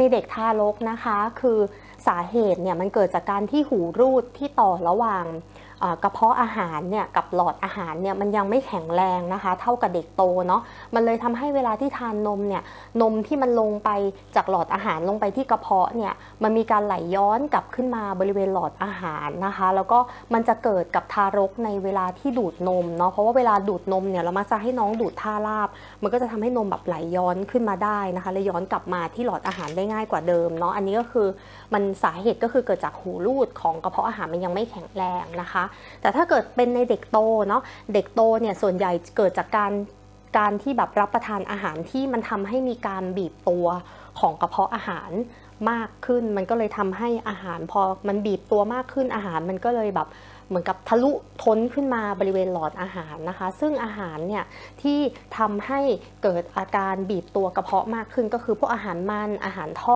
ในเด็กทารกนะคะ คือสาเหตุเนี่ยมันเกิดจากการที่หูรูดที่ต่อระหว่าง กระเพาะอาหารเนี่ยกับหลอดอาหารเนี่ยมันยังไม่แข็งแรงนะคะ เท่ากับเด็กโตเนาะมันเลยทำให้เวลาที่ทานนมเนี่ยนมที่มันลงไปจากหลอดอาหารลงไปที่กระเพาะเนี่ยมันมีการไหลย้อนกลับขึ้นมาบริเวณหลอดอาหารนะคะ แล้วก็มันจะเกิดกับทารกในเวลาที่ดูดนมเนาะเพราะว่าเวลาดูดนมเนี่ยเรามักจะให้น้องดูดท่าราบ มันก็จะทำให้นมแบบไหลย้อนขึ้นมาได้นะคะและย้อนกลับมาที่หลอดอาหารได้ง่ายกว่าเดิมเนาะอันนี้ก็คือมันสาเหตุก็คือเกิดจากหูรูดของกระเพาะอาหารมันยังไม่แข็งแรงนะคะแต่ถ้าเกิดเป็นในเด็กโตเนาะเด็กโตเนี่ยส่วนใหญ่เกิดจากการการที่แบบรับประทานอาหารที่มันทำให้มีการบีบตัวของกระเพาะอาหารมากขึ้น มันก็เลยทำให้อาหารพอมันบีบตัวมากขึ้นอาหารมันก็เลยแบบเหมือนกับทะลุท้นขึ้นมาบริเวณหลอดอาหารนะคะ ซึ่งอาหารเนี่ยที่ทำให้เกิดอาการบีบตัวกระเพาะมากขึ้นก็คือพวกอาหารมันอาหารทอด